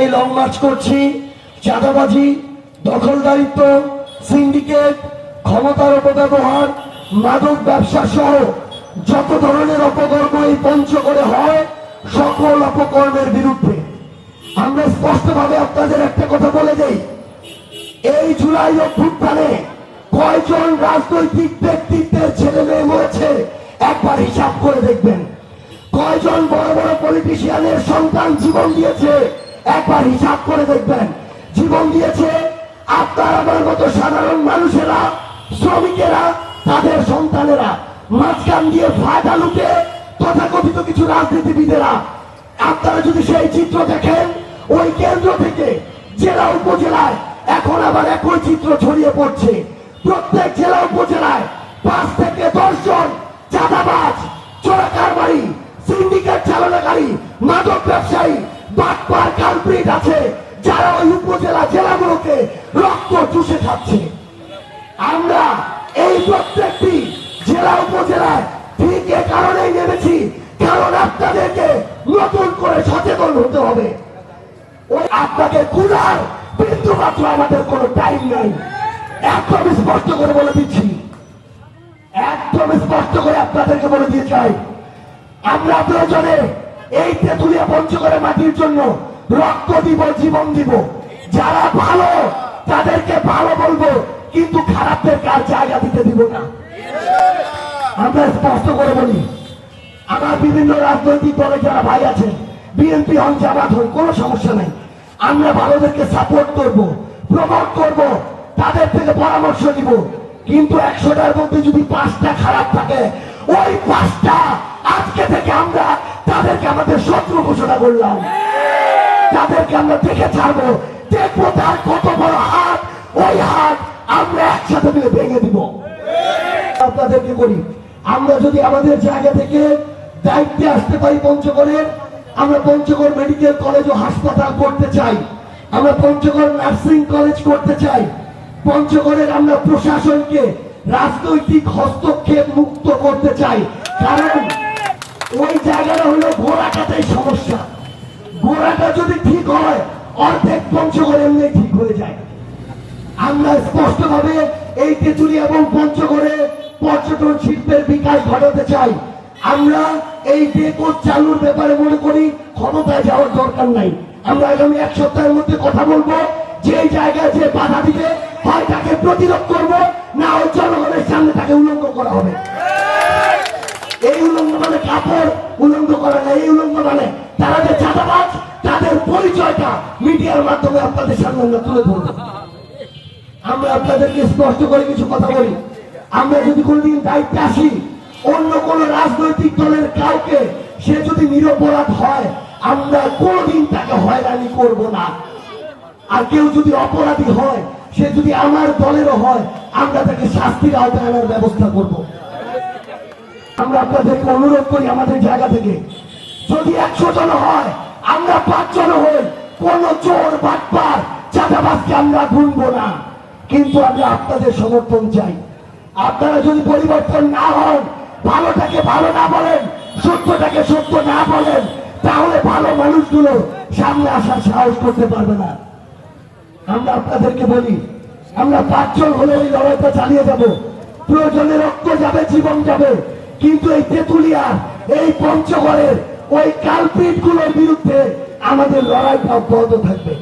এই long March করছি। চাঁদাবাজি, দখলদারিত্ব সিন্ডিকেট ক্ষমতার অপব্যবহার, মাদক ব্যবসা সহ যত ধরনের অপকর্ম এই পঞ্চগড়ে হয়, সকল অপকর্মের বিরুদ্ধে। আমরা স্পষ্টভাবে আপনাদের একটা কথা বলে দেই। এই জুলাই অভ্যুত্থানে কয়জন রাজনৈতিক ব্যক্তিত্বের ছেলে মেয়ে মরেছে, একবার হিসাব করে দেখবেন। কয়জন বড় বড় পলিটিশিয়ানের সন্তান জীবন দিয়েছে একবার হিসাব করে দেখবেন। জীবন দিয়েছে আপনার আমার মতো সাধারণ মানুষেরা, শ্রমিকেরা, তাদের সন্তানেরা। মাঝখান দিয়ে ফায়দা লুটে তথাকথিত কিছু রাজনীতিবিদেরা। আপনারা যদি সেই চিত্র দেখেন, ওই কেন্দ্র থেকে জেলা উপজেলায় এখন আবার একই চিত্র ছড়িয়ে পড়ছে। প্রত্যেক জেলা উপজেলায় পাঁচ থেকে দশ জন চাঁদাবাজ, চোরাকারবারি, সিন্ডিকেট চালনাকারী, মাদক ব্যবসায়ী বাটপার কালপ্রিট আছে যারা ওই উপজেলা জেলাগুলোকে রক্ত চুষে খাচ্ছে। আমরা এই প্রত্যেকটি জেলা উপজেলায় ঠিক এ কারণেই নেমেছি, কারণ আপনাদেরকে নতুন করে সচেতন হতে হবে। ওই আপনাকে কুলার বিন্দু আমাদের কোনো টাইম নাই। একদম স্পষ্ট করে বলে দিচ্ছি। একদম স্পষ্ট করে আপনাদেরকে বলে দিয়ে চাই। আমরা প্রয়োজনে এই তেঁতুলিয়া পঞ্চগড়ে মাটির জন্য রক্ত দিব, জীবন দিব। যারা ভালো, তাদেরকে ভালো বলব, কিন্তু খারাপদেরকে আর জায়গা দিতে দিব না? আমরা স্পষ্ট করে বলি আমার বিভিন্ন রাজনৈতিক দলে যারা ভাই আছেন বিএনপি হন, জামাত হন, কোনো সমস্যা নাই। আমরা ভালোদেরকে সাপোর্ট করব প্রমোট করব, তাদের থেকে পরামর্শ দিব কিন্তু একশোটার মধ্যে যদি পাঁচটা খারাপ থাকে, ওই পাঁচটা আজকে থেকে আমরা তাদেরকে আমাদের শত্রু ঘোষণা করলাম, তাদেরকে আমরা দেখে ছাড়বো। দেখব তার কত বড় হাত, ওই হাত আমরা একসাথে মিলে ভেঙে দিব। আপনাদেরকে করি? আমরা যদি আমাদের জায়গা থেকে দায়িত্বে আসতে পারি পঞ্চগড়ের, আমরা পঞ্চগড় মেডিকেল কলেজ ও হাসপাতাল করতে চাই। আমরা পঞ্চগড় নার্সিং কলেজ করতে চাই। পঞ্চগড়ের আমরা প্রশাসনকে রাজনৈতিক হস্তক্ষেপ মুক্ত করতে চাই। কারণ ওই জায়গাটা হলো ঘোড়াটাতেই সমস্যা। ঘোড়াটা যদি ঠিক হয়, অর্ধেক পঞ্চগড় এমনি ঠিক হয়ে যায়। আমরা স্পষ্টভাবে এই তেঁতুলি এবং পঞ্চগড়ে পর্যটন শিল্পের বিকাশ ঘটাতে চাই। আমরা এই বেকর চালুর ব্যাপারে মনে করি ক্ষমতায় যাওয়ার দরকার নাই। আমরা আগামী এক সপ্তাহের মধ্যে কথা বলব, যে জায়গায় যে বাধা দিবে, হয় তাকে প্রতিরোধ করব, না ওই জনগণের সামনে তাকে উল্লঙ্ঘ করা হবে। উলঙ্গ কাপড় উলঙ্গ করা না এই উলঙ্গ মানে তারা যে চাঁদাবাজ, তাদের পরিচয়টা মিডিয়ার মাধ্যমে আপনাদের সামনে আমরা তুলে ধরবো। আমরা আপনাদেরকে স্পষ্ট করে কিছু কথা বলি। আমরা যদি কোনোদিন দায়িত্বে আসি, অন্য কোন রাজনৈতিক দলের কাউকে সে যদি নিরপরাধ হয়, আমরা কোনোদিন তাকে হয়রানি করব না। আর কেউ যদি অপরাধী হয়, সে যদি আমার দলেরও হয়, আমরা তাকে শাস্তির আওতায় আনার ব্যবস্থা করব। আমরা আপনাদেরকে অনুরোধ করি আমাদের জায়গা থেকে। যদি একশো জন হয়, আমরা পাঁচজন হই। কোন চোর, বাটপার, চাঁদাবাজকে আমরা গুনবো না। কিন্তু আমরা আপনাদের সমর্থন চাই। আপনারা যদি পরিবর্তন না হন, ভালোটাকে ভালো না বলেন, সত্যটাকে সত্য না বলেন, তাহলে ভালো মানুষগুলো সামনে আসার সাহস করতে পারবে না। আমরা আপনাদেরকে বলি, আমরা পাঁচজন হলে এই লড়াইটা চালিয়ে যাব। প্রয়োজনে রক্ত যাবে, জীবন যাবে। কিন্তু এই তেঁতুলিয়া এই পঞ্চগড়ের ওই কালপিটগুলোর বিরুদ্ধে আমাদের লড়াইটা অব্যাহত থাকবে।